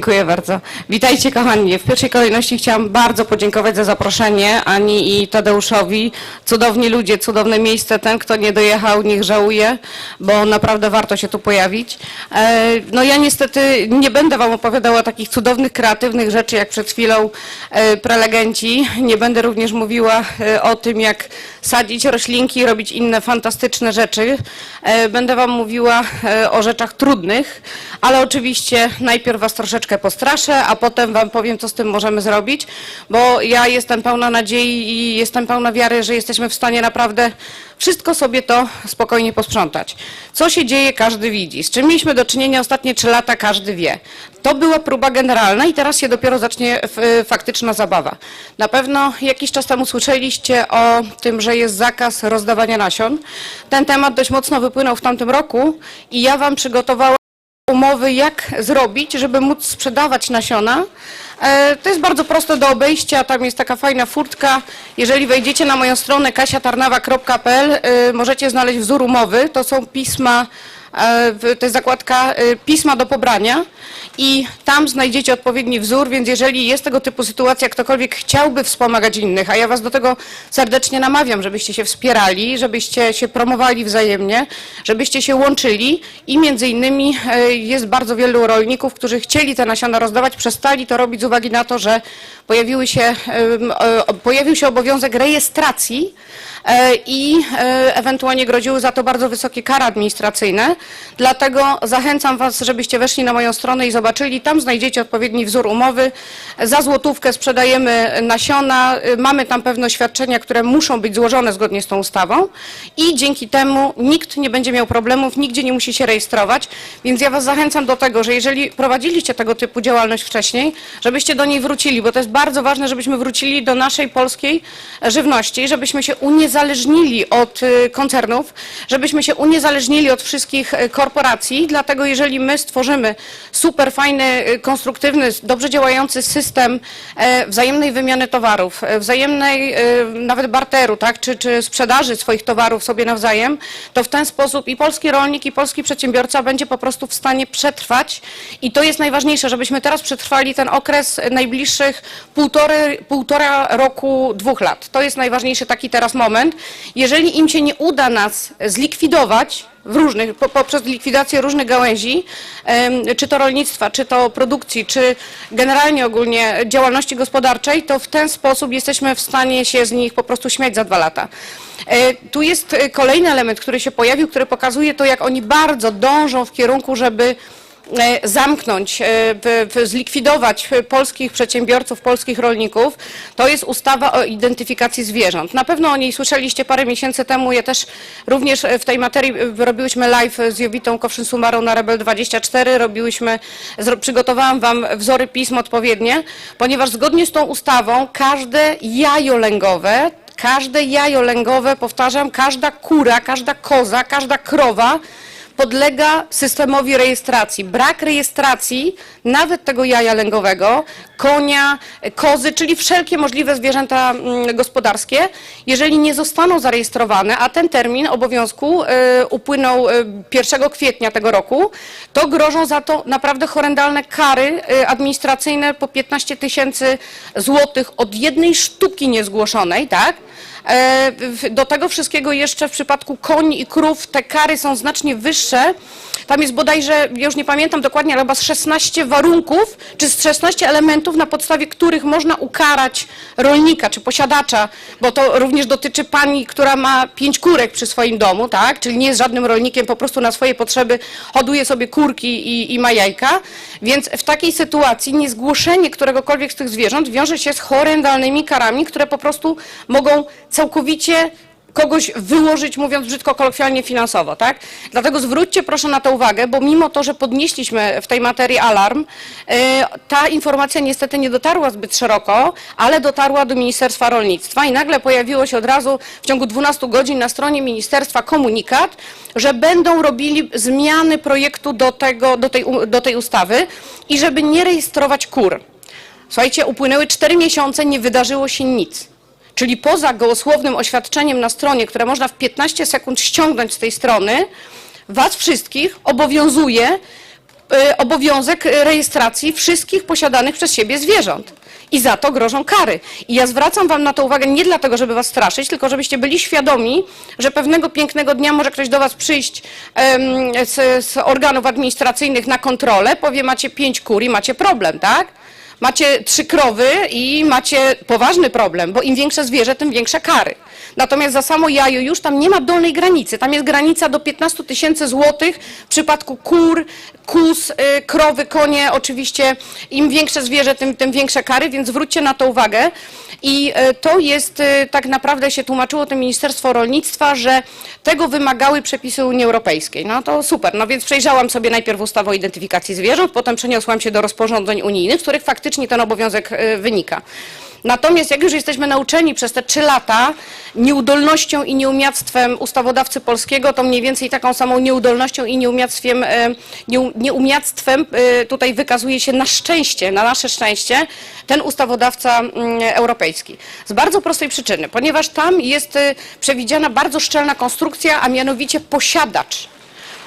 Dziękuję bardzo. Witajcie kochani. W pierwszej kolejności chciałam bardzo podziękować za zaproszenie Ani i Tadeuszowi. Cudowni ludzie, cudowne miejsce. Ten, kto nie dojechał, niech żałuje, bo naprawdę warto się tu pojawić. E, No ja niestety nie będę wam opowiadała takich cudownych, kreatywnych rzeczy, jak przed chwilą e, prelegenci. Nie będę również mówiła e, o tym, jak sadzić roślinki, robić inne fantastyczne rzeczy. Będę wam mówiła o rzeczach trudnych, ale oczywiście najpierw was troszeczkę postraszę, a potem wam powiem, co z tym możemy zrobić, bo ja jestem pełna nadziei i jestem pełna wiary, że jesteśmy w stanie naprawdę wszystko sobie to spokojnie posprzątać. Co się dzieje, każdy widzi. Z czym mieliśmy do czynienia ostatnie trzy lata, każdy wie. To była próba generalna i teraz się dopiero zacznie faktyczna zabawa. Na pewno jakiś czas temu słyszeliście o tym, że jest zakaz rozdawania nasion. Ten temat dość mocno wypłynął w tamtym roku i ja wam przygotowałam umowy, jak zrobić, żeby móc sprzedawać nasiona. E, To jest bardzo proste do obejścia, tam jest taka fajna furtka. Jeżeli wejdziecie na moją stronę kasiatarnawa.pl, e, możecie znaleźć wzór umowy. To są pisma, to jest zakładka e, pisma do pobrania i tam znajdziecie odpowiedni wzór, więc jeżeli jest tego typu sytuacja, ktokolwiek chciałby wspomagać innych, a ja Was do tego serdecznie namawiam, żebyście się wspierali, żebyście się promowali wzajemnie, żebyście się łączyli i między innymi e, jest bardzo wielu rolników, którzy chcieli te nasiona rozdawać, przestali to robić z uwagi na to, że pojawiły się, e, pojawił się obowiązek rejestracji e, i e, ewentualnie groziły za to bardzo wysokie kary administracyjne. Dlatego zachęcam Was, żebyście weszli na moją stronę i zobaczyli. Tam znajdziecie odpowiedni wzór umowy. Za złotówkę sprzedajemy nasiona. Y, Mamy tam pewne oświadczenia, które muszą być złożone zgodnie z tą ustawą i dzięki temu nikt nie będzie miał problemów, nigdzie nie musi się rejestrować. Więc ja Was zachęcam do tego, że jeżeli prowadziliście tego typu działalność wcześniej, żebyście do niej wrócili, bo to jest bardzo ważne, żebyśmy wrócili do naszej polskiej żywności, żebyśmy się uniezależnili od y, koncernów, żebyśmy się uniezależnili od wszystkich y, korporacji, dlatego jeżeli my stworzymy super fajny, y, konstruktywny, dobrze działający system e, wzajemnej wymiany towarów, e, wzajemnej nawet barteru, tak, czy, czy sprzedaży swoich towarów sobie nawzajem, to w ten sposób i polski rolnik, i polski przedsiębiorca będzie po prostu w stanie przetrwać i to jest najważniejsze, żebyśmy teraz przetrwali ten okres najbliższych półtory, półtora roku, dwóch lat. To jest najważniejszy taki teraz moment. Jeżeli im się nie uda nas zlikwidować, różnych, po, poprzez likwidację różnych gałęzi, czy to rolnictwa, czy to produkcji, czy generalnie ogólnie działalności gospodarczej, to w ten sposób jesteśmy w stanie się z nich po prostu śmiać za dwa lata. E, Tu jest e, kolejny element, który się pojawił, który pokazuje to, jak oni bardzo dążą w kierunku, żeby zamknąć, e, w- w- zlikwidować e, polskich przedsiębiorców, polskich rolników, to jest ustawa o identyfikacji zwierząt. Na pewno o niej słyszeliście parę miesięcy temu. Ja też również e, w tej materii e, robiłyśmy live z Jowitą Kowszyn-Sumarą na Rebel24. Robiłyśmy, przygotowałam wam wzory pism odpowiednie, ponieważ zgodnie z tą ustawą każde jajo lęgowe Każde jajo lęgowe, powtarzam, każda kura, każda koza, każda krowa podlega systemowi rejestracji. Brak rejestracji nawet tego jaja lęgowego, konia, kozy, czyli wszelkie możliwe zwierzęta mm, gospodarskie, jeżeli nie zostaną zarejestrowane, a ten termin obowiązku y, upłynął y, 1 kwietnia tego roku, to grożą za to naprawdę horrendalne kary y, administracyjne po 15 tysięcy złotych od jednej sztuki niezgłoszonej, tak? E, Do tego wszystkiego jeszcze w przypadku koni i krów te kary są znacznie wyższe. Tam jest bodajże, już nie pamiętam dokładnie, ale chyba z 16 warunków, czy z 16 elementów, na podstawie których można ukarać rolnika czy posiadacza, bo to również dotyczy pani, która ma pięć kurek przy swoim domu, tak? Czyli nie jest żadnym rolnikiem, po prostu na swoje potrzeby hoduje sobie kurki i, i ma jajka. Więc w takiej sytuacji niezgłoszenie któregokolwiek z tych zwierząt wiąże się z horrendalnymi karami, które po prostu mogą całkowicie kogoś wyłożyć, mówiąc brzydko, kolokwialnie finansowo, tak? Dlatego zwróćcie proszę na to uwagę, bo mimo to, że podnieśliśmy w tej materii alarm, e, ta informacja niestety nie dotarła zbyt szeroko, ale dotarła do Ministerstwa Rolnictwa i nagle pojawiło się od razu w ciągu 12 godzin na stronie ministerstwa komunikat, że będą robili zmiany projektu do, tego, do, tej, do tej ustawy i żeby nie rejestrować kur. Słuchajcie, upłynęły 4 miesiące, nie wydarzyło się nic. Czyli poza gołosłownym oświadczeniem na stronie, które można w 15 sekund ściągnąć z tej strony, Was wszystkich obowiązuje e, obowiązek rejestracji wszystkich posiadanych przez siebie zwierząt. I za to grożą kary. I ja zwracam Wam na to uwagę nie dlatego, żeby Was straszyć, tylko żebyście byli świadomi, że pewnego pięknego dnia może ktoś do Was przyjść z, z organów administracyjnych na kontrolę, powie macie pięć kur i macie problem, tak? Macie trzy krowy i macie poważny problem, bo im większe zwierzę, tym większe kary. Natomiast za samo jajo już tam nie ma dolnej granicy. Tam jest granica do 15 tysięcy złotych w przypadku kur, kus, y, krowy, konie. Oczywiście im większe zwierzę, tym, tym większe kary, więc zwróćcie na to uwagę. I y, to jest, y, tak naprawdę się tłumaczyło to Ministerstwo Rolnictwa, że tego wymagały przepisy Unii Europejskiej. No to super. No więc przejrzałam sobie najpierw ustawę o identyfikacji zwierząt, potem przeniosłam się do rozporządzeń unijnych, z których faktycznie ten obowiązek y, wynika. Natomiast jak już jesteśmy nauczeni przez te trzy lata nieudolnością i nieumiactwem ustawodawcy polskiego, to mniej więcej taką samą nieudolnością i nieumiactwem, e, nieu- nieumiactwem e, tutaj wykazuje się na szczęście, na nasze szczęście, ten ustawodawca mm, europejski. Z bardzo prostej przyczyny, ponieważ tam jest przewidziana bardzo szczelna konstrukcja, a mianowicie posiadacz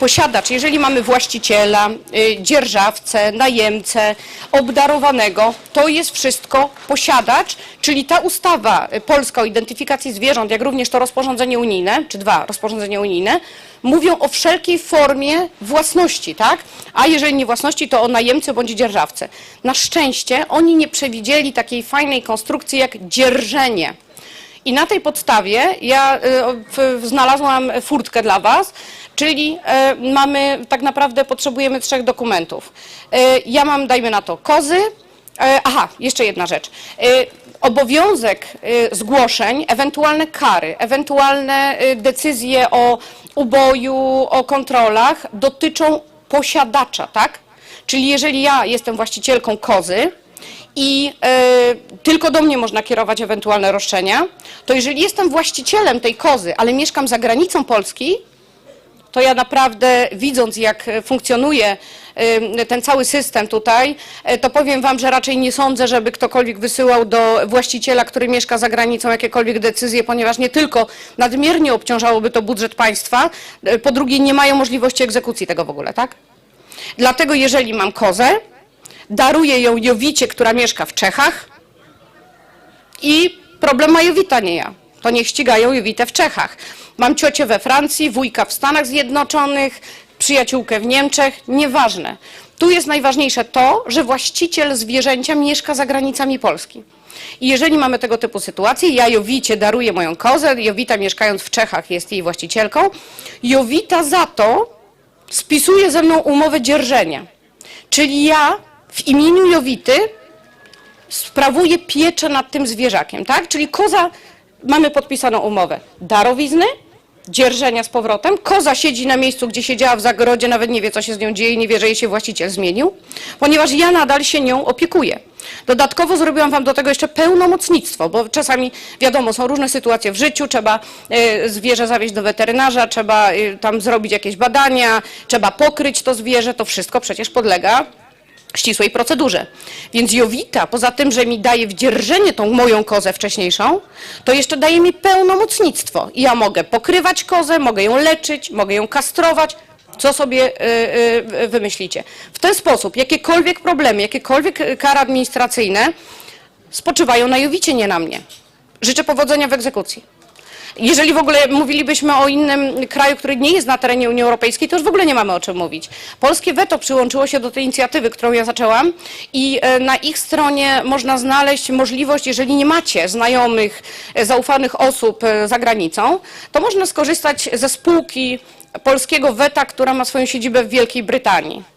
posiadacz, jeżeli mamy właściciela, y, dzierżawcę, najemcę, obdarowanego, to jest wszystko posiadacz, czyli ta ustawa y, polska o identyfikacji zwierząt, jak również to rozporządzenie unijne, czy dwa rozporządzenia unijne, mówią o wszelkiej formie własności, tak? A jeżeli nie własności, to o najemcy bądź dzierżawcę. Na szczęście oni nie przewidzieli takiej fajnej konstrukcji jak dzierżenie. I na tej podstawie ja y, znalazłam furtkę dla Was, czyli e, mamy, tak naprawdę potrzebujemy trzech dokumentów. E, Ja mam, dajmy na to, kozy. E, Aha, jeszcze jedna rzecz. Obowiązek zgłoszeń, ewentualne kary, ewentualne decyzje o uboju, o kontrolach dotyczą posiadacza, tak? Czyli jeżeli ja jestem właścicielką kozy, i e, tylko do mnie można kierować ewentualne roszczenia, to jeżeli jestem właścicielem tej kozy, ale mieszkam za granicą Polski, to ja naprawdę widząc jak funkcjonuje e, ten cały system tutaj, e, to powiem wam, że raczej nie sądzę, żeby ktokolwiek wysyłał do właściciela, który mieszka za granicą jakiekolwiek decyzje, ponieważ nie tylko nadmiernie obciążałoby to budżet państwa, e, po drugie nie mają możliwości egzekucji tego w ogóle, tak? Dlatego jeżeli mam kozę, daruję ją Jowicie, która mieszka w Czechach i problem ma Jowita, nie ja. To niech ścigają Jowitę w Czechach. Mam ciocię we Francji, wujka w Stanach Zjednoczonych, przyjaciółkę w Niemczech, nieważne. Tu jest najważniejsze to, że właściciel zwierzęcia mieszka za granicami Polski. I jeżeli mamy tego typu sytuację, ja Jowicie daruję moją kozę, Jowita mieszkając w Czechach jest jej właścicielką, Jowita za to spisuje ze mną umowę dzierżenia. Czyli ja w imieniu Jowity sprawuję pieczę nad tym zwierzakiem, tak? Czyli koza, mamy podpisaną umowę darowizny, dzierżenia z powrotem, koza siedzi na miejscu, gdzie siedziała w zagrodzie, nawet nie wie, co się z nią dzieje, nie wie, że jej się właściciel zmienił, ponieważ ja nadal się nią opiekuję. Dodatkowo zrobiłam Wam do tego jeszcze pełnomocnictwo, bo czasami, wiadomo, są różne sytuacje w życiu, trzeba e, zwierzę zawieźć do weterynarza, trzeba e, tam zrobić jakieś badania, trzeba pokryć to zwierzę, to wszystko przecież podlega ścisłej procedurze. Więc Jowita, poza tym, że mi daje w dzierżenie tą moją kozę wcześniejszą, to jeszcze daje mi pełnomocnictwo. I ja mogę pokrywać kozę, mogę ją leczyć, mogę ją kastrować, co sobie y, y, wymyślicie. W ten sposób jakiekolwiek problemy, jakiekolwiek y, kary administracyjne spoczywają na Jowicie, nie na mnie. Życzę powodzenia w egzekucji. Jeżeli w ogóle mówilibyśmy o innym kraju, który nie jest na terenie Unii Europejskiej, to już w ogóle nie mamy o czym mówić. Polskie weto przyłączyło się do tej inicjatywy, którą ja zaczęłam i e, na ich stronie można znaleźć możliwość, jeżeli nie macie znajomych, e, zaufanych osób e, za granicą, to można skorzystać ze spółki polskiego weta, która ma swoją siedzibę w Wielkiej Brytanii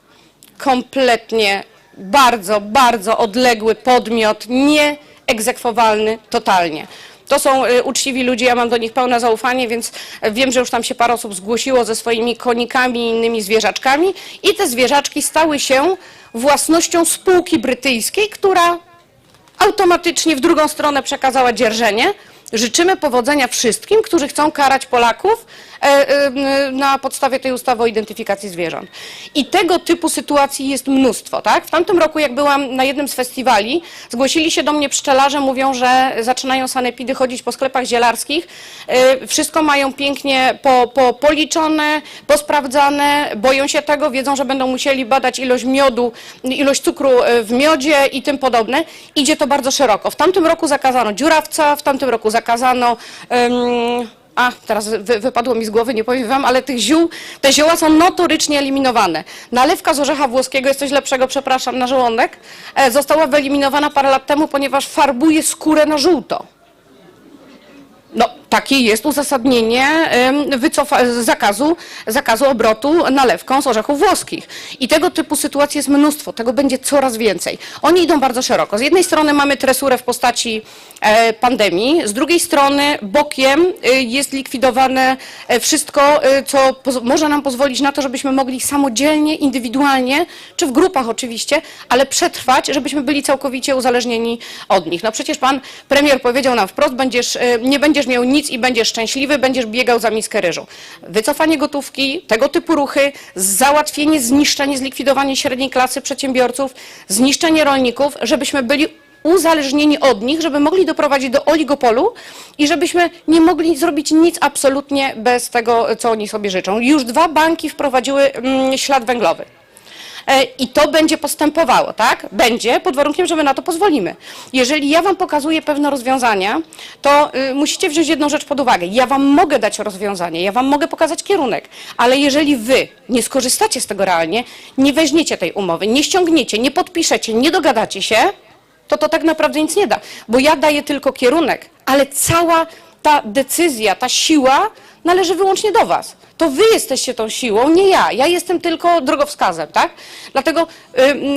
kompletnie bardzo, bardzo odległy podmiot, nieegzekwowalny totalnie. To są y, uczciwi ludzie, ja mam do nich pełne zaufanie, więc y, wiem, że już tam się parę osób zgłosiło ze swoimi konikami i innymi zwierzaczkami i te zwierzaczki stały się własnością spółki brytyjskiej, która automatycznie w drugą stronę przekazała dzierżenie. Życzymy powodzenia wszystkim, którzy chcą karać Polaków, na podstawie tej ustawy o identyfikacji zwierząt. I tego typu sytuacji jest mnóstwo, tak? W tamtym roku, jak byłam na jednym z festiwali, zgłosili się do mnie pszczelarze, mówią, że zaczynają sanepidy chodzić po sklepach zielarskich, e, wszystko mają pięknie po, po, policzone, posprawdzane, boją się tego, wiedzą, że będą musieli badać ilość miodu, ilość cukru e, w miodzie i tym podobne. Idzie to bardzo szeroko. W tamtym roku zakazano dziurawca, w tamtym roku zakazano... em, a, teraz wy, wypadło mi z głowy, nie powiem wam, ale tych ziół, te zioła są notorycznie eliminowane. Nalewka z orzecha włoskiego jest coś lepszego, przepraszam, na żołądek. E, została wyeliminowana parę lat temu, ponieważ farbuje skórę na żółto. No, takie jest uzasadnienie zakazu, zakazu obrotu nalewką z orzechów włoskich. I tego typu sytuacji jest mnóstwo, tego będzie coraz więcej. Oni idą bardzo szeroko. Z jednej strony mamy tresurę w postaci e, pandemii, z drugiej strony bokiem e, jest likwidowane e, wszystko, e, co może nam pozwolić na to, żebyśmy mogli samodzielnie, indywidualnie, czy w grupach oczywiście, ale przetrwać, żebyśmy byli całkowicie uzależnieni od nich. No przecież pan premier powiedział nam wprost, będziesz, e, nie będziesz miał nic i będziesz szczęśliwy, będziesz biegał za miskę ryżu. Wycofanie gotówki, tego typu ruchy, załatwienie, zniszczenie, zlikwidowanie średniej klasy przedsiębiorców, zniszczenie rolników, żebyśmy byli uzależnieni od nich, żeby mogli doprowadzić do oligopolu i żebyśmy nie mogli zrobić nic absolutnie bez tego, co oni sobie życzą. Już dwa banki wprowadziły mm, ślad węglowy. E, I to będzie postępowało, tak? Będzie, pod warunkiem, że my na to pozwolimy. Jeżeli ja Wam pokazuję pewne rozwiązania, to y, musicie wziąć jedną rzecz pod uwagę. Ja Wam mogę dać rozwiązanie, ja Wam mogę pokazać kierunek, ale jeżeli Wy nie skorzystacie z tego realnie, nie weźmiecie tej umowy, nie ściągniecie, nie podpiszecie, nie dogadacie się, to to tak naprawdę nic nie da. Bo ja daję tylko kierunek, ale cała ta decyzja, ta siła należy wyłącznie do Was. To Wy jesteście tą siłą, nie ja. Ja jestem tylko drogowskazem, tak? Dlatego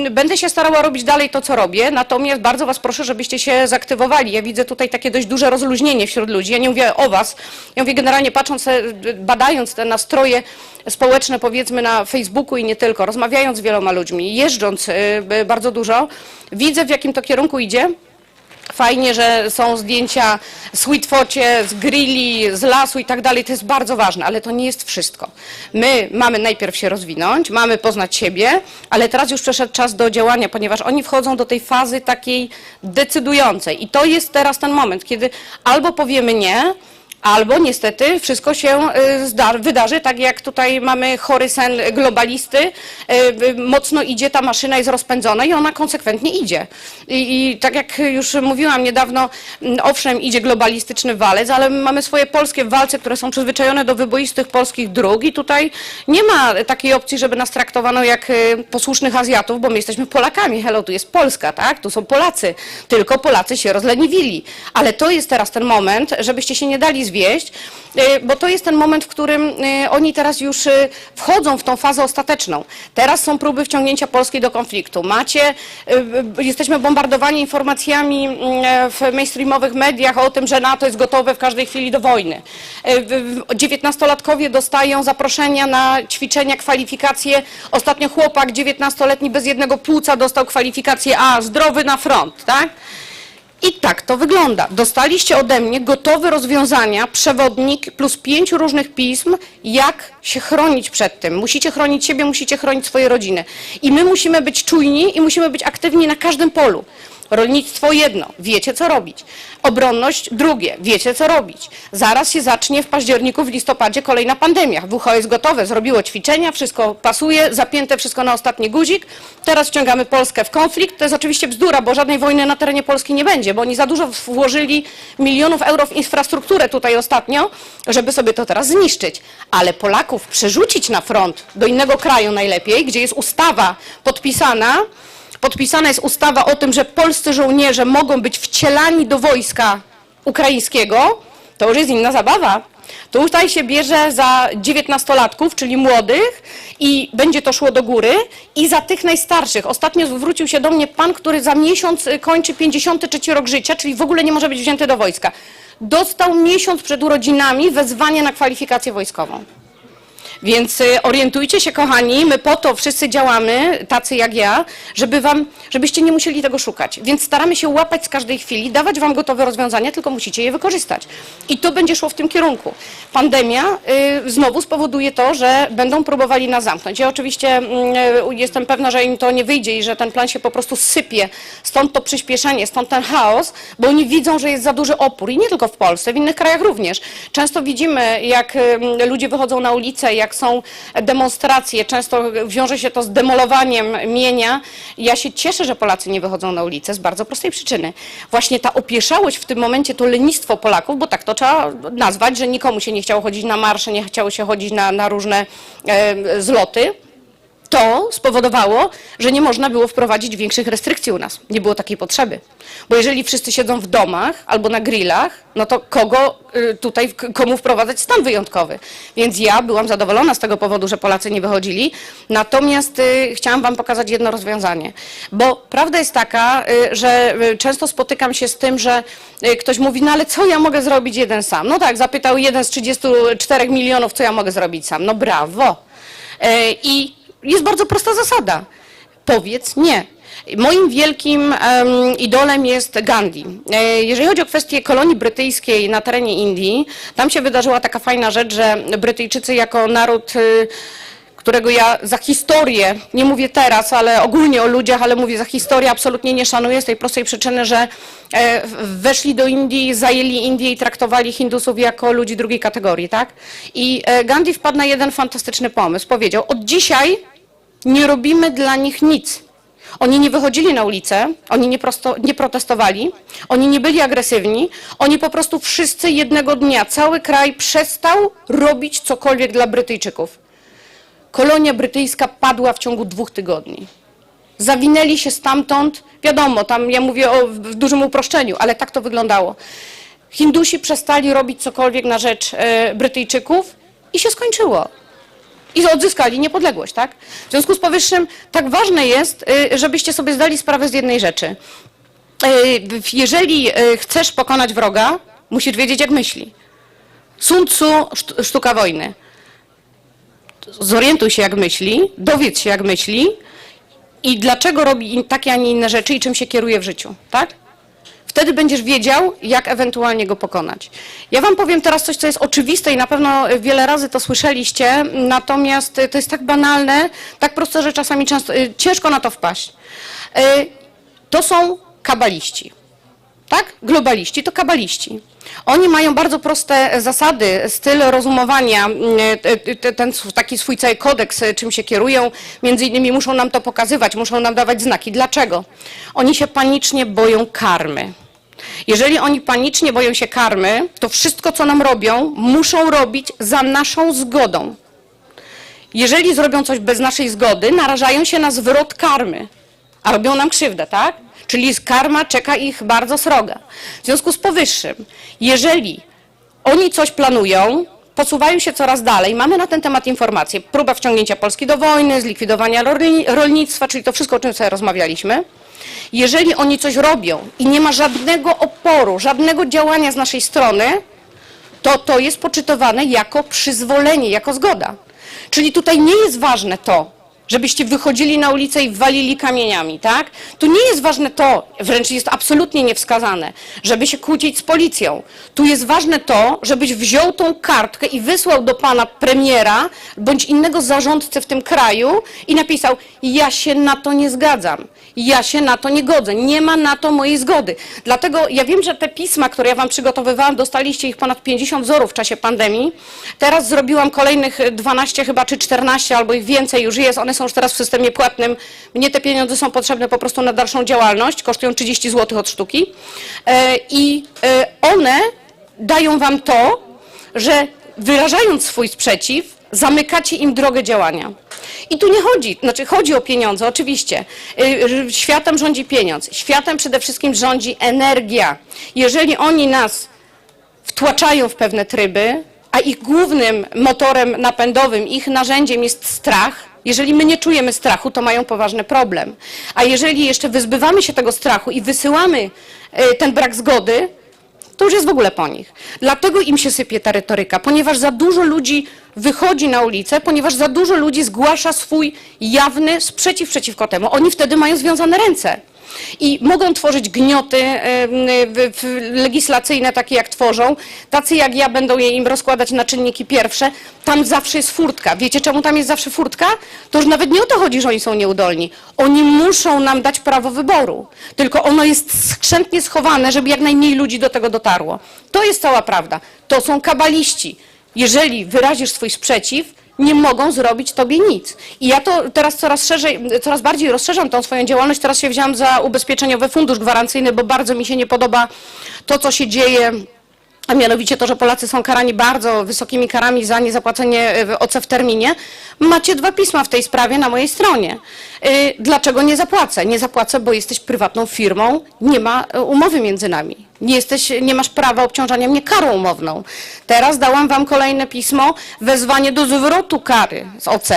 y, będę się starała robić dalej to, co robię, natomiast bardzo Was proszę, żebyście się zaktywowali. Ja widzę tutaj takie dość duże rozluźnienie wśród ludzi. Ja nie mówię o Was, ja mówię generalnie patrząc, e, badając te nastroje społeczne, powiedzmy na Facebooku i nie tylko, rozmawiając z wieloma ludźmi, jeżdżąc y, bardzo dużo, widzę w jakim to kierunku idzie. Fajnie, że są zdjęcia z Whitfocie, z grilli, z lasu i tak dalej. To jest bardzo ważne, ale to nie jest wszystko. My mamy najpierw się rozwinąć, mamy poznać siebie, ale teraz już przeszedł czas do działania, ponieważ oni wchodzą do tej fazy takiej decydującej. I to jest teraz ten moment, kiedy albo powiemy nie, Albo niestety wszystko się y, wydarzy, tak jak tutaj mamy chory sen globalisty, y, y, mocno idzie ta maszyna, jest rozpędzona i ona konsekwentnie idzie. I, I tak jak już mówiłam niedawno, mm, owszem idzie globalistyczny walec, ale my mamy swoje polskie walce, które są przyzwyczajone do wyboistych polskich dróg i tutaj nie ma takiej opcji, żeby nas traktowano jak posłusznych Azjatów, bo my jesteśmy Polakami, hello, tu jest Polska, tak, tu są Polacy, tylko Polacy się rozleniwili. Ale to jest teraz ten moment, żebyście się nie dali zwieść, y, bo to jest ten moment, w którym y, oni teraz już y, wchodzą w tą fazę ostateczną. Teraz są próby wciągnięcia Polski do konfliktu. Macie, jesteśmy bombardowani informacjami w mainstreamowych mediach o tym, że NATO jest gotowe w każdej chwili do wojny. 19-latkowie dostają zaproszenia na ćwiczenia, kwalifikacje. Ostatnio chłopak 19-letni bez jednego płuca dostał kwalifikację A, zdrowy na front, tak? I tak to wygląda. Dostaliście ode mnie gotowe rozwiązania, przewodnik plus pięć różnych pism, jak się chronić przed tym. Musicie chronić siebie, musicie chronić swoje rodziny. I my musimy być czujni i musimy być aktywni na każdym polu. Rolnictwo jedno, wiecie co robić. Obronność drugie, wiecie co robić. Zaraz się zacznie w październiku, w listopadzie kolejna pandemia. WHO jest gotowe, zrobiło ćwiczenia, wszystko pasuje, zapięte wszystko na ostatni guzik. Teraz wciągamy Polskę w konflikt. To jest oczywiście bzdura, bo żadnej wojny na terenie Polski nie będzie, bo oni za dużo włożyli milionów euro w infrastrukturę tutaj ostatnio, żeby sobie to teraz zniszczyć. Ale Polaków przerzucić na front do innego kraju najlepiej, gdzie jest ustawa podpisana, podpisana jest ustawa o tym, że polscy żołnierze mogą być wcielani do wojska ukraińskiego, to już jest inna zabawa. To tutaj się bierze za 19-latków, czyli młodych i będzie to szło do góry i za tych najstarszych. Ostatnio zwrócił się do mnie pan, który za miesiąc y, kończy 53 rok życia, czyli w ogóle nie może być wzięty do wojska. Dostał miesiąc przed urodzinami wezwanie na kwalifikację wojskową. Więc y, orientujcie się, kochani, my po to wszyscy działamy, tacy jak ja, żeby wam, żebyście nie musieli tego szukać. Więc staramy się łapać z każdej chwili, dawać wam gotowe rozwiązania, tylko musicie je wykorzystać. I to będzie szło w tym kierunku. Pandemia y, znowu spowoduje to, że będą próbowali nas zamknąć. Ja oczywiście mm, y, jestem pewna, że im to nie wyjdzie i że ten plan się po prostu sypie. Stąd to przyspieszenie, stąd ten chaos, bo oni widzą, że jest za duży opór i nie tylko w Polsce, w innych krajach również. Często widzimy, jak ym, ludzie wychodzą na ulicę, jak są demonstracje, często wiąże się to z demolowaniem mienia. Ja się cieszę, że Polacy nie wychodzą na ulicę z bardzo prostej przyczyny. Właśnie ta opieszałość w tym momencie, to lenistwo Polaków, bo tak to trzeba nazwać, że nikomu się nie chciało chodzić na marsze, nie chciało się chodzić na, na różne e, zloty to spowodowało, że nie można było wprowadzić większych restrykcji u nas. Nie było takiej potrzeby. Bo jeżeli wszyscy siedzą w domach albo na grillach, no to kogo y, tutaj, komu wprowadzać stan wyjątkowy? Więc ja byłam zadowolona z tego powodu, że Polacy nie wychodzili. Natomiast y, chciałam wam pokazać jedno rozwiązanie. Bo prawda jest taka, y, że często spotykam się z tym, że ktoś mówi, no ale co ja mogę zrobić jeden sam? No tak, zapytał jeden z 34 milionów, co ja mogę zrobić sam? No brawo. E, I jest bardzo prosta zasada. Powiedz nie. Moim wielkim em, idolem jest Gandhi. E, jeżeli chodzi o kwestię kolonii brytyjskiej na terenie Indii, tam się wydarzyła taka fajna rzecz, że Brytyjczycy jako naród y, którego ja za historię, nie mówię teraz, ale ogólnie o ludziach, ale mówię za historię, absolutnie nie szanuję z tej prostej przyczyny, że e, weszli do Indii, zajęli Indię i traktowali Hindusów jako ludzi drugiej kategorii, tak? I e, Gandhi wpadł na jeden fantastyczny pomysł. Powiedział, od dzisiaj nie robimy dla nich nic. Oni nie wychodzili na ulicę, oni nie, prosto, nie protestowali, oni nie byli agresywni, oni po prostu wszyscy jednego dnia, cały kraj przestał robić cokolwiek dla Brytyjczyków. Kolonia brytyjska padła w ciągu dwóch tygodni. Zawinęli się stamtąd, wiadomo, tam ja mówię o w dużym uproszczeniu, ale tak to wyglądało. Hindusi przestali robić cokolwiek na rzecz e, Brytyjczyków i się skończyło. I odzyskali niepodległość, tak? W związku z powyższym tak ważne jest, y, żebyście sobie zdali sprawę z jednej rzeczy. Y, Jeżeli y, chcesz pokonać wroga, musisz wiedzieć, jak myśli. Sun Tzu, szt- sztuka wojny. Zorientuj się, jak myśli, dowiedz się, jak myśli i dlaczego robi takie, a nie inne rzeczy i czym się kieruje w życiu, tak? Wtedy będziesz wiedział, jak ewentualnie go pokonać. Ja wam powiem teraz coś, co jest oczywiste i na pewno wiele razy to słyszeliście, natomiast y, to jest tak banalne, tak proste, że czasami często, y, ciężko na to wpaść. Y, To są kabaliści. Tak? Globaliści to kabaliści. Oni mają bardzo proste zasady, styl rozumowania, mm, te- ten taki swój cały kodeks, e, czym się kierują. Między innymi muszą nam to pokazywać, muszą nam dawać znaki. Dlaczego? Oni się panicznie boją karmy. Jeżeli oni panicznie boją się karmy, to wszystko, co nam robią, muszą robić za naszą zgodą. Jeżeli zrobią coś bez naszej zgody, narażają się na zwrot karmy, a robią nam krzywdę, tak? Czyli karma czeka ich bardzo sroga. W związku z powyższym, jeżeli oni coś planują, posuwają się coraz dalej, mamy na ten temat informacje, próba wciągnięcia Polski do wojny, zlikwidowania rolni- rolnictwa, czyli to wszystko, o czym sobie rozmawialiśmy. Jeżeli oni coś robią i nie ma żadnego oporu, żadnego działania z naszej strony, to to jest poczytowane jako przyzwolenie, jako zgoda. Czyli tutaj nie jest ważne to, żebyście wychodzili na ulicę i walili kamieniami, tak? Tu nie jest ważne to, wręcz jest absolutnie niewskazane, żeby się kłócić z policją. Tu jest ważne to, żebyś wziął tą kartkę i wysłał do pana premiera bądź innego zarządcy w tym kraju i napisał: Ja się na to nie zgadzam. Ja się na to nie godzę. Nie ma na to mojej zgody. Dlatego ja wiem, że te pisma, które ja wam przygotowywałam, dostaliście ich ponad 50 wzorów w czasie pandemii. Teraz zrobiłam kolejnych 12 chyba, czy 14, albo ich więcej już jest. One są już teraz w systemie płatnym. Mnie te pieniądze są potrzebne po prostu na dalszą działalność. Kosztują 30 zł od sztuki. E, I e, one dają wam to, że wyrażając swój sprzeciw, zamykacie im drogę działania. I tu nie chodzi, znaczy chodzi o pieniądze, oczywiście. Y, Światem rządzi pieniądz. Światem przede wszystkim rządzi energia. Jeżeli oni nas wtłaczają w pewne tryby, a ich głównym motorem napędowym, ich narzędziem jest strach, jeżeli my nie czujemy strachu, to mają poważny problem. A jeżeli jeszcze wyzbywamy się tego strachu i wysyłamy y, ten brak zgody, to już jest w ogóle po nich. Dlatego im się sypie ta retoryka, ponieważ za dużo ludzi wychodzi na ulicę, ponieważ za dużo ludzi zgłasza swój jawny sprzeciw przeciwko temu. Oni wtedy mają związane ręce. I mogą tworzyć gnioty legislacyjne, takie jak tworzą. Tacy jak ja będą je im rozkładać na czynniki pierwsze. Tam zawsze jest furtka. Wiecie, czemu tam jest zawsze furtka? To już nawet nie o to chodzi, że oni są nieudolni. Oni muszą nam dać prawo wyboru. Tylko ono jest skrzętnie schowane, żeby jak najmniej ludzi do tego dotarło. To jest cała prawda. To są kabaliści. Jeżeli wyrazisz swój sprzeciw, nie mogą zrobić tobie nic. I ja to teraz coraz szerzej, coraz bardziej rozszerzam tą swoją działalność. Teraz się wziąłam za ubezpieczeniowy fundusz gwarancyjny, bo bardzo mi się nie podoba to, co się dzieje. A mianowicie to, że Polacy są karani bardzo wysokimi karami za niezapłacenie e, OC w terminie. Macie dwa pisma w tej sprawie na mojej stronie. Y, Dlaczego nie zapłacę? Nie zapłacę, bo jesteś prywatną firmą, nie ma e, umowy między nami. Nie, jesteś, nie masz prawa obciążania mnie karą umowną. Teraz dałam wam kolejne pismo, wezwanie do zwrotu kary z OC.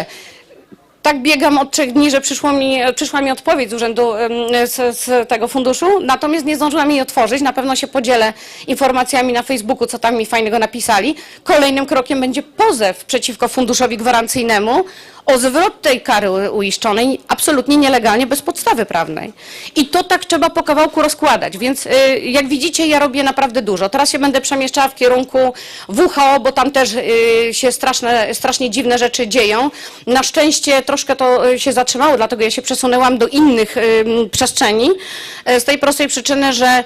Tak biegam od trzech dni, że przyszło mi, przyszła mi odpowiedź z urzędu z, z tego funduszu, natomiast nie zdążyłam jej otworzyć. Na pewno się podzielę informacjami na Facebooku, co tam mi fajnego napisali. Kolejnym krokiem będzie pozew przeciwko funduszowi gwarancyjnemu o zwrot tej kary uiszczonej absolutnie nielegalnie, bez podstawy prawnej. I to tak trzeba po kawałku rozkładać, więc y, jak widzicie, ja robię naprawdę dużo. Teraz się będę przemieszczała w kierunku WHO, bo tam też y, się straszne, strasznie dziwne rzeczy dzieją. Na szczęście troszkę to y, się zatrzymało, dlatego ja się przesunęłam do innych y, przestrzeni. Y, Z tej prostej przyczyny, że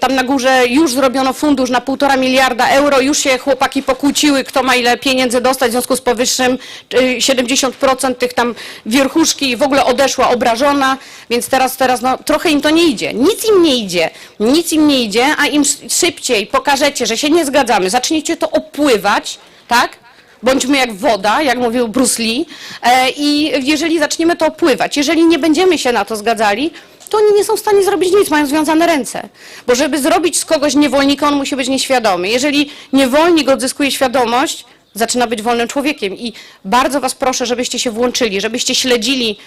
tam na górze już zrobiono fundusz na półtora miliarda euro, już się chłopaki pokłóciły, kto ma ile pieniędzy dostać, w związku z powyższym y, 70% tych tam wierchuszki w ogóle odeszła obrażona, więc teraz, teraz no, trochę im to nie idzie. Nic im nie idzie, nic im nie idzie, a im szybciej pokażecie, że się nie zgadzamy, zaczniecie to opływać, tak? Bądźmy jak woda, jak mówił Bruce Lee. E, I jeżeli zaczniemy to opływać, jeżeli nie będziemy się na to zgadzali, to oni nie są w stanie zrobić nic, mają związane ręce. Bo żeby zrobić z kogoś niewolnika, on musi być nieświadomy. Jeżeli niewolnik odzyskuje świadomość, zaczyna być wolnym człowiekiem. I bardzo Was proszę, żebyście się włączyli, żebyście śledzili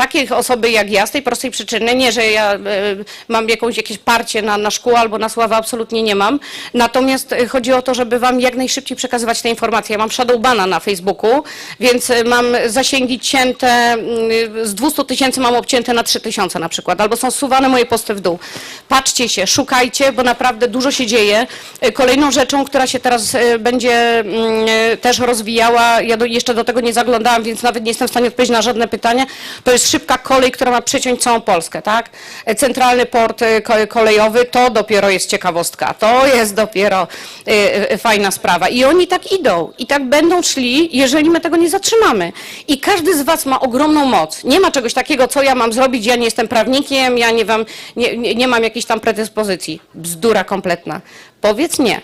takie osoby jak ja z tej prostej przyczyny, nie, że ja e, mam jakąś, jakieś parcie na, na szkół albo na sławę, absolutnie nie mam. Natomiast e, chodzi o to, żeby Wam jak najszybciej przekazywać te informacje. Ja mam shadowbana na Facebooku, więc e, mam zasięgi cięte, mm, z 200 tysięcy mam obcięte na 3 tysiące na przykład, albo są suwane moje posty w dół. Patrzcie się, szukajcie, bo naprawdę dużo się dzieje. Kolejną rzeczą, która się teraz będzie mm, też rozwijała, ja do, jeszcze do tego nie zaglądałam, więc nawet nie jestem w stanie odpowiedzieć na żadne pytania, to jest szybka kolej, która ma przeciąć całą Polskę, tak? Centralny port ko- kolejowy, to dopiero jest ciekawostka, to jest dopiero e, e, fajna sprawa. I oni tak idą i tak będą szli, jeżeli my tego nie zatrzymamy. I każdy z was ma ogromną moc. Nie ma czegoś takiego, co ja mam zrobić, ja nie jestem prawnikiem, ja nie, wam, nie, nie mam jakiejś tam predyspozycji. Bzdura kompletna. Powiedz nie.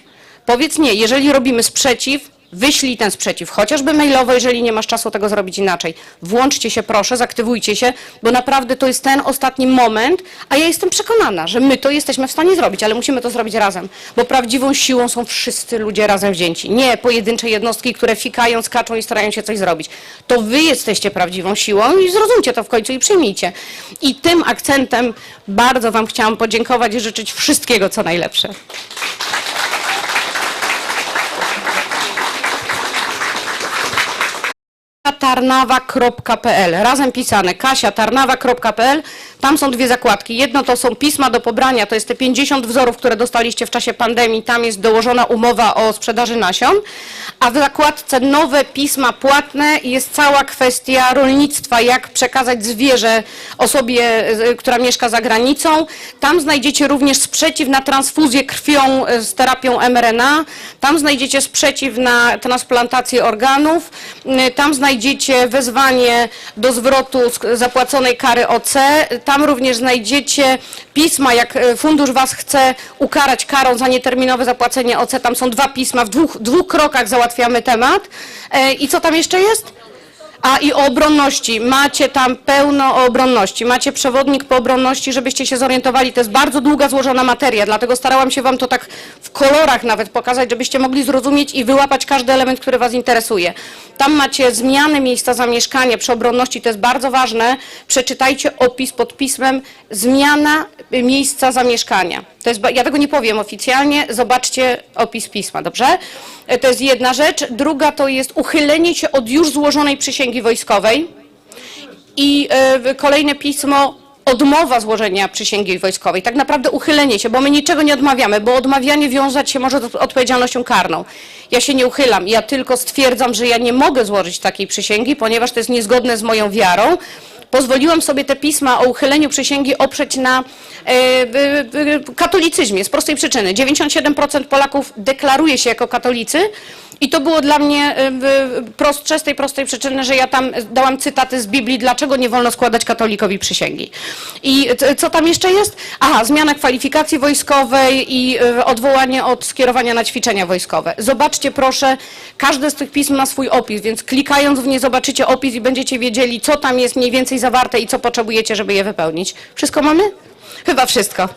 Powiedz nie, jeżeli robimy sprzeciw, wyślij ten sprzeciw, chociażby mailowo, jeżeli nie masz czasu tego zrobić inaczej. Włączcie się proszę, zaktywujcie się, bo naprawdę to jest ten ostatni moment, a ja jestem przekonana, że my to jesteśmy w stanie zrobić, ale musimy to zrobić razem, bo prawdziwą siłą są wszyscy ludzie razem wzięci, nie pojedyncze jednostki, które fikają, skaczą i starają się coś zrobić. To wy jesteście prawdziwą siłą i zrozumcie to w końcu i przyjmijcie. I tym akcentem bardzo wam chciałam podziękować i życzyć wszystkiego, co najlepsze. kasiatarnawa.pl, razem pisane, kasiatarnawa.pl, tam są dwie zakładki. Jedno to są pisma do pobrania, to jest te 50 wzorów, które dostaliście w czasie pandemii, tam jest dołożona umowa o sprzedaży nasion, a w zakładce nowe pisma płatne jest cała kwestia rolnictwa, jak przekazać zwierzę osobie, która mieszka za granicą. Tam znajdziecie również sprzeciw na transfuzję krwią y, z terapią mRNA, tam znajdziecie sprzeciw na transplantację organów, y, tam znajdziecie wezwanie do zwrotu zapłaconej kary OC, tam również znajdziecie pisma, jak y, fundusz Was chce ukarać karą za nieterminowe zapłacenie OC, tam są dwa pisma, w dwóch, dwóch krokach załatwiamy temat. E, I co tam jeszcze jest? A i o obronności. Macie tam pełno o obronności. Macie przewodnik po obronności, żebyście się zorientowali. To jest bardzo długa, złożona materia, dlatego starałam się Wam to tak w kolorach nawet pokazać, żebyście mogli zrozumieć i wyłapać każdy element, który Was interesuje. Tam macie zmiany miejsca zamieszkania przy obronności, to jest bardzo ważne. Przeczytajcie opis pod pismem zmiana miejsca zamieszkania. To jest, ja tego nie powiem oficjalnie, zobaczcie opis pisma, dobrze? E, To jest jedna rzecz. Druga to jest uchylenie się od już złożonej przysięgi wojskowej. I e, kolejne pismo, odmowa złożenia przysięgi wojskowej. Tak naprawdę uchylenie się, bo my niczego nie odmawiamy, bo odmawianie wiązać się może z odpowiedzialnością karną. Ja się nie uchylam, ja tylko stwierdzam, że ja nie mogę złożyć takiej przysięgi, ponieważ to jest niezgodne z moją wiarą. Pozwoliłam sobie te pisma o uchyleniu przysięgi oprzeć na e, katolicyzmie z prostej przyczyny. 97% Polaków deklaruje się jako katolicy i to było dla mnie e, prostsze z tej prostej przyczyny, że ja tam dałam cytaty z Biblii, dlaczego nie wolno składać katolikowi przysięgi. I co tam jeszcze jest? Aha, zmiana kwalifikacji wojskowej i e, odwołanie od skierowania na ćwiczenia wojskowe. Zobaczcie proszę, każde z tych pism ma swój opis, więc klikając w nie zobaczycie opis i będziecie wiedzieli, co tam jest mniej więcej zawarte i co potrzebujecie, żeby je wypełnić. Wszystko mamy? Chyba wszystko.